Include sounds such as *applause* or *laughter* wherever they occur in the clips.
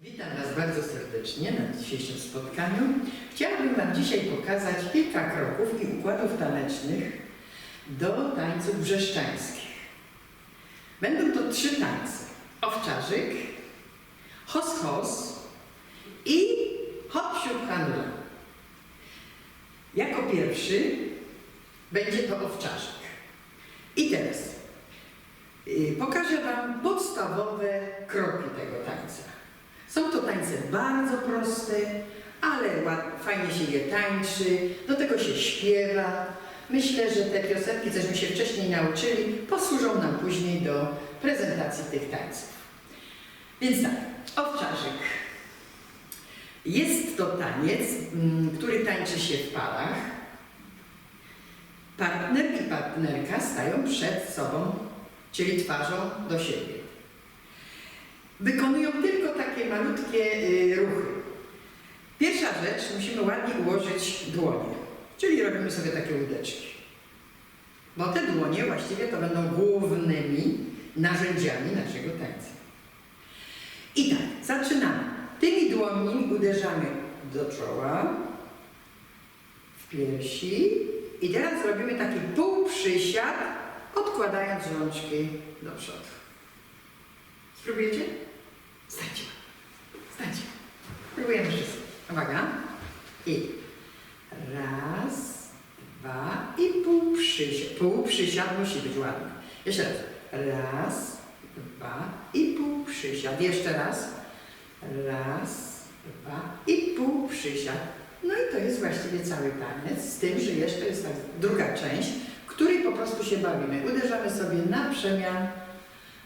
Witam Was bardzo serdecznie na dzisiejszym spotkaniu. Chciałabym Wam dzisiaj pokazać kilka kroków i układów tanecznych do tańców brzeszczańskich. Będą to trzy tańce. Owczarzyk, hos-hos i hop-siup handla. Jako pierwszy będzie to owczarzyk. I teraz y, pokażę Wam podstawowe kroki tego tańca. Są to tańce bardzo proste, ale fajnie się je tańczy, do tego się śpiewa. Myślę, że te piosenki, cośmy się wcześniej nauczyli, posłużą nam później do prezentacji tych tańców. Więc tak, owczarzyk. Jest to taniec, mm, który tańczy się w parach. Partner i partnerka stają przed sobą, czyli twarzą do siebie. Wykonują tylko takie malutkie y, ruchy. Pierwsza rzecz, musimy ładnie ułożyć dłonie, czyli robimy sobie takie łódeczki. Bo te dłonie właściwie to będą głównymi narzędziami naszego tańca. I tak, zaczynamy. Tymi dłońmi uderzamy do czoła, w piersi i teraz robimy taki półprzysiad, odkładając rączki do przodu. Spróbujecie? Stańcie. Stańcie. Próbujemy wszyscy. Uwaga. I raz, dwa i pół przysiad. Pół przysiad musi być ładny. Jeszcze raz. Raz, dwa i pół przysiad. Jeszcze raz. Raz, dwa i pół przysiad. No i to jest właściwie cały taniec, z tym, że jeszcze jest ta druga część, której po prostu się bawimy. Uderzamy sobie na przemian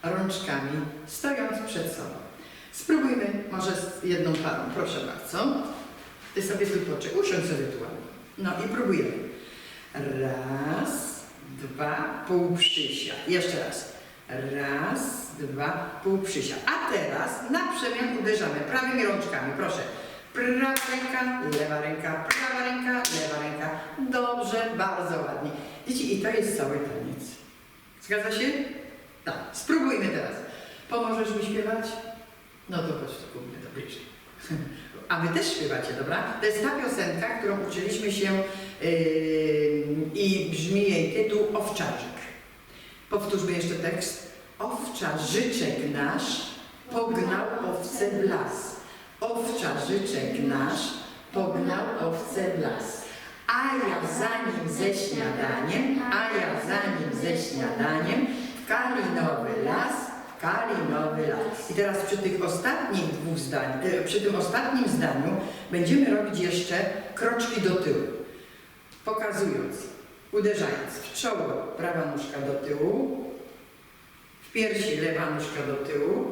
rączkami, stojąc przed sobą. Spróbujmy może z jedną parą, proszę bardzo. Ty sobie tu poczekaj, usiądź sobie tu. No i próbujemy. Raz, dwa, pół przysiad. Jeszcze raz. Raz, dwa, pół przysiad. A teraz na przemian uderzamy prawymi rączkami, proszę. Prawa ręka, lewa ręka, prawa ręka, lewa ręka. Dobrze, bardzo ładnie. Dzieci, i to jest cały taniec. Zgadza się? Tak, spróbujmy teraz. Pomożesz mi śpiewać? No to chodź tu mnie, to bliżej. *laughs* A wy też śpiewacie, dobra? To jest ta piosenka, którą uczyliśmy się yy, i brzmi jej tytuł Owczarzyk. Powtórzmy jeszcze tekst. Owczarzyczek nasz pognał owce w las. Owczarzyczek nasz pognał owce w las. A ja za nim ze śniadaniem, a ja za nim ze śniadaniem w kalinowy las, w kalinowy I teraz przy tych ostatnich dwóch zdań, e, przy tym ostatnim zdaniu będziemy robić jeszcze kroczki do tyłu. Pokazując, uderzając w czoło prawa nóżka do tyłu, w piersi lewa nóżka do tyłu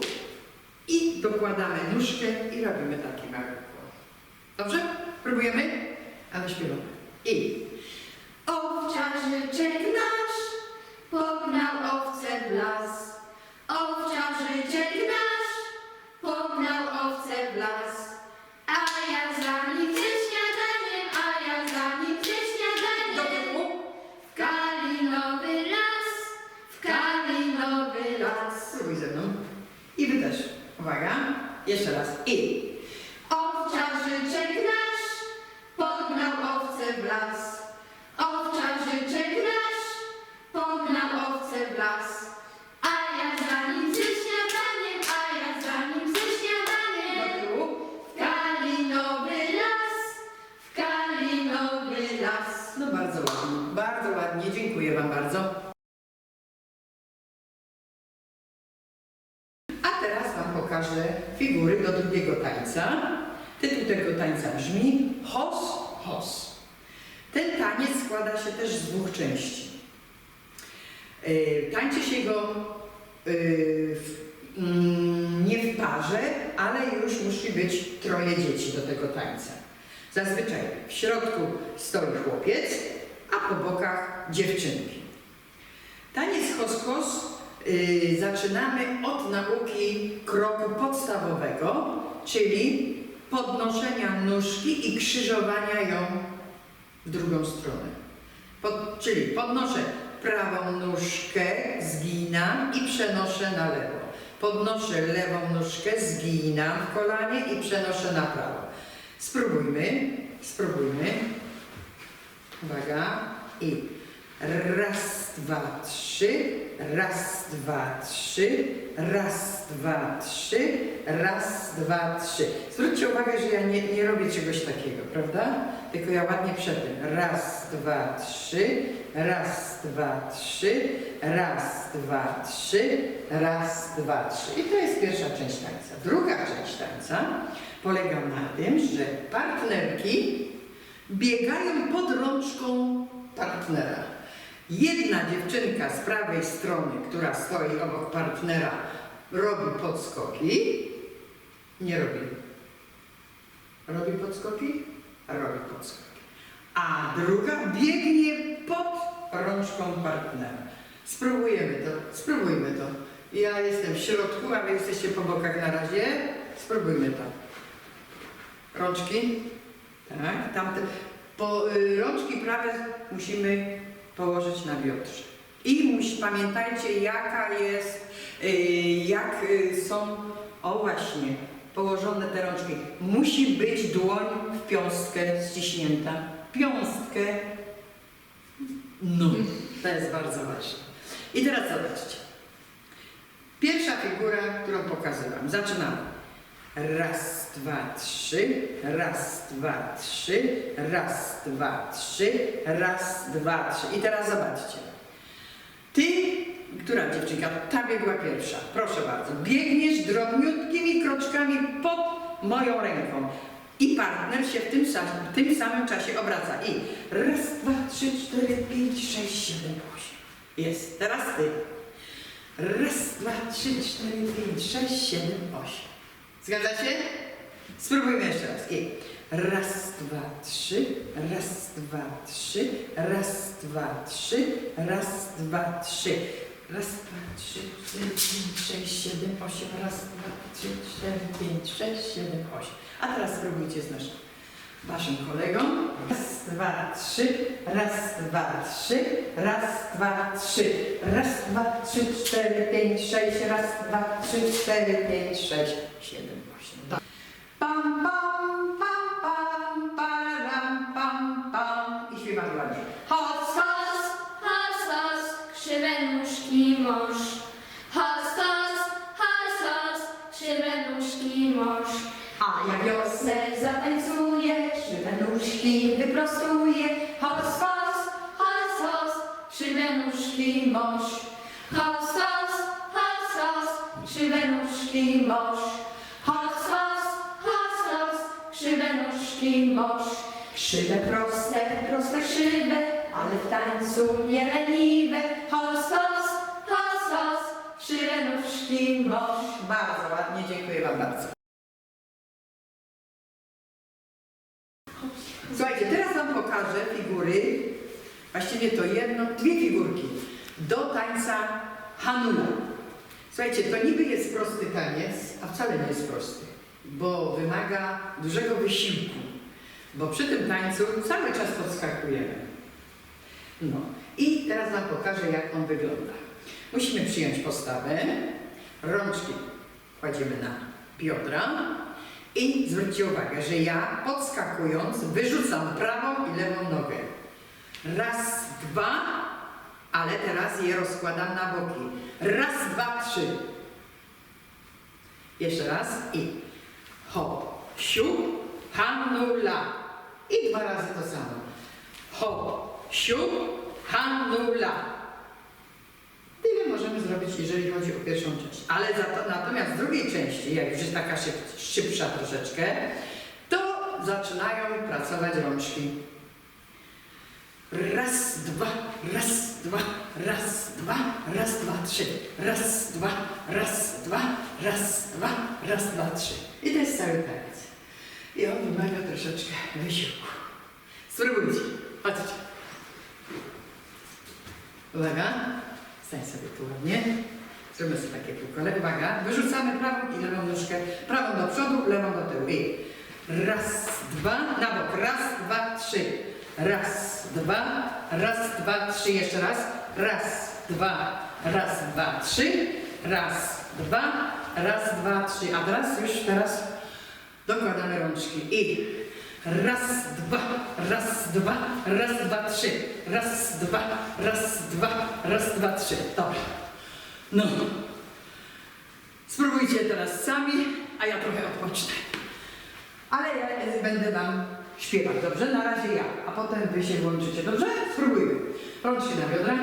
i dokładamy nóżkę i robimy taki mały ukłon. Dobrze? Próbujemy? Ale śpiewamy. I Owczarżyczek Uwaga. Jeszcze raz. I. Owczarżyczek nasz pognał owce w las. Owczarżyczek nasz pognał owce w las. A ja za nim ze śniadaniem, a ja za nim ze Do śniadaniem. tyłu. W kalinowy las, w kalinowy las. No bardzo ładnie. Bardzo ładnie. Dziękuję Wam bardzo. Pokażę figury do drugiego tańca. Tytuł tego tańca brzmi Hos, Hos. Ten taniec składa się też z dwóch części. Yy, tańczy się go w, mm, nie w parze, ale już musi być troje dzieci do tego tańca. Zazwyczaj w środku stoi chłopiec, a po bokach dziewczynki. Taniec hos-hos yy, zaczynamy od nauki kroku podstawowego, czyli podnoszenia nóżki i krzyżowania ją w drugą stronę. Pod, czyli podnoszę prawą nóżkę, zginam i przenoszę na lewo. Podnoszę lewą nóżkę, zginam w kolanie i przenoszę na prawo. Spróbujmy, spróbujmy. Uwaga. I raz, dwa, trzy, raz, dwa, trzy, raz, dwa, trzy, raz, dwa, trzy. Zwróćcie uwagę, że ja nie, nie robię czegoś takiego, prawda? Tylko ja ładnie przed tym. Raz, dwa, trzy, raz, dwa, trzy, raz, dwa, trzy, raz, dwa, trzy. I to jest pierwsza część tańca. Druga część tańca polega na tym, że partnerki biegają pod rączką partnera. Jedna dziewczynka z prawej strony, która stoi obok partnera, robi podskoki. Nie robi. Robi podskoki? Robi podskoki. A druga biegnie pod rączką partnera. Spróbujemy to, spróbujmy to. Ja jestem w środku, a wy jesteście po bokach na razie. Spróbujmy to. Rączki. Tak, tamte. Po, y, rączki prawe musimy położyć na biodrze. I pamiętajcie, jaka jest, y, jak y, są, o właśnie, położone te rączki. Musi być dłoń w piąstkę ściśnięta. Piąstkę. No, to jest bardzo ważne. I teraz zobaczcie. Pierwsza figura, którą pokazywałam. Zaczynamy. Raz, dwa, trzy, raz, dwa, trzy, raz, dwa, trzy, raz, dwa, trzy. I teraz zobaczcie. Ty, która dziewczynka, ta biegła pierwsza. Proszę bardzo. Biegniesz drobniutkimi kroczkami pod moją ręką. I partner się w tym, w tym samym czasie obraca. I raz, dwa, trzy, cztery, pięć, sześć, siedem, osiem. Jest. Teraz ty. Raz, dwa, trzy, cztery, pięć, sześć, siedem, osiem. Zgadzacie? Spróbujmy jeszcze raz. I raz, dwa, trzy, raz, dwa, trzy, raz, dwa, trzy, raz, dwa, trzy. Raz, dwa, trzy, cztery, pięć, sześć, siedem, osiem. Raz, dwa, trzy, cztery, pięć, sześć, siedem, osiem. A teraz spróbujcie z naszym waszym kolegą. Raz, dwa, trzy, raz, dwa, trzy, raz, dwa, trzy, raz, dwa, trzy, cztery, pięć, sześć, raz, dwa, trzy, cztery, pięć, sześć, siedem, osiem. Tak. Pam, pam, nóżki mąż. Krzywe proste, proste krzywe, ale w tańcu nie leniwe. Hos, hos, hos, hos, krzywe nóżki. Bardzo ładnie, dziękuję Wam bardzo. Słuchajcie, teraz Wam pokażę figury, właściwie to jedno, dwie figurki do tańca Hanula. Słuchajcie, to niby jest prosty taniec, a wcale nie jest prosty, bo wymaga dużego wysiłku, bo przy tym tańcu cały czas podskakujemy. No i teraz Wam pokażę, jak on wygląda. Musimy przyjąć postawę, rączki kładziemy na biodra i zwróćcie uwagę, że ja podskakując wyrzucam prawą i lewą nogę. Raz, dwa, ale teraz je rozkładam na boki. Raz, dwa, trzy. Jeszcze raz i hop, siup, hanula. I dwa razy to samo. Hop, siup, hanula. Tyle możemy zrobić, jeżeli chodzi o pierwszą część. Ale za to, natomiast w drugiej części, jak już jest taka szyb, szybsza troszeczkę, to zaczynają pracować rączki. Raz, dwa, raz, dwa, raz, dwa, raz, dwa, trzy. Raz, dwa, raz, dwa, raz, dwa, raz, dwa, trzy. I to jest cały taniec. I on wymaga troszeczkę wysiłku. Spróbujcie. Chodźcie. Uwaga. Stań sobie tu ładnie. Zrobimy sobie takie kółko. Le- Uwaga. Wyrzucamy prawą i lewą nóżkę. Prawą do przodu, lewą do tyłu. I raz, dwa, na bok. Raz, dwa, trzy. Raz, dwa, raz, dwa, trzy. Jeszcze raz. Raz, dwa, raz, dwa, trzy. Raz, dwa, raz, dwa, trzy. A teraz już teraz dokładamy rączki i raz, dwa, raz, dwa, raz, dwa, trzy. Raz, dwa, raz, dwa, raz, dwa, trzy. Dobra. No. Spróbujcie teraz sami, a ja trochę odpocznę. Ale ja będę Wam śpiewać, dobrze? Na razie ja, a potem Wy się włączycie, dobrze? Spróbujmy. Rączki na biodra.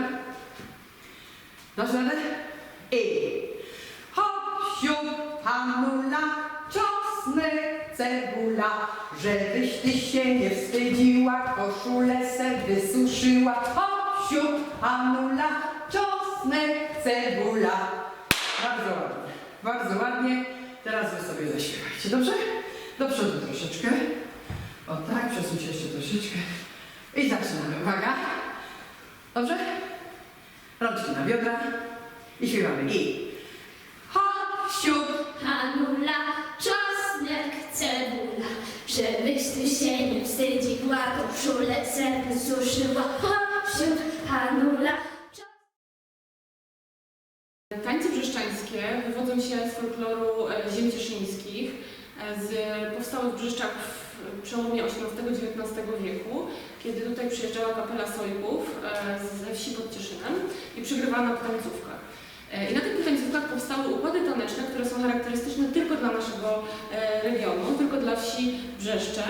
Dasz radę? I hop, siup, hamula, czosnek, cebula, żebyś Ty się nie wstydziła, koszulę se wysuszyła. Hop, siup, hamula, czosnek, cebula. Bardzo ładnie, bardzo ładnie. Teraz Wy sobie zaśpiewajcie, dobrze? Do przodu troszeczkę. O tak, przesuń jeszcze troszeczkę. I zaczynamy. Uwaga. Dobrze? Rączki na biodra. I śpiewamy. I wstydziła, koszulę se wysuszyła. Hop, siup, Hanula, Tańce brzeszczańskie wywodzą się z folkloru e, ziem cieszyńskich, e, z, powstały w Brzeszczach w przełomie XVIII-XIX wieku, kiedy tutaj przyjeżdżała kapela Sojków e, ze wsi pod Cieszynem i przygrywano. E, I na tych tańcówkach powstały układy taneczne, które są charakterystyczne tylko dla naszego regionu, tylko dla wsi Brzeszcze.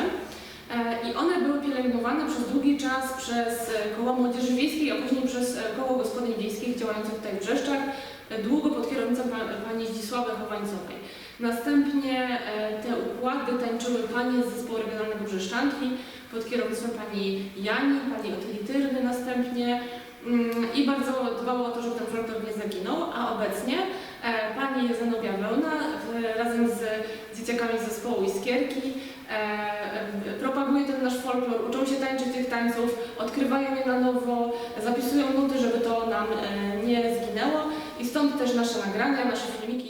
E, I one były pielęgnowane przez długi czas przez e, koła młodzieży wiejskiej, a później przez e, koło gospodyń wiejskich działające tutaj w Brzeszczach, długo pod kierownicą pa- pani Zdzisławy Chowańcowej. Następnie te układy tańczyły panie z zespołu regionalnego Brzeszczanki pod kierownictwem pani Jani, pani Otyli Tyrny następnie mm, i bardzo dbało o to, żeby ten folklor nie zaginął, a obecnie pani Zenobia Wełna razem z dzieciakami z zespołu Iskierki e, e, propaguje ten nasz folklor, uczą się tańczyć tych tańców, odkrywają je na nowo, zapisują nuty, żeby to nam e, nie zginęło. I stąd też nasze nagrania, nasze filmiki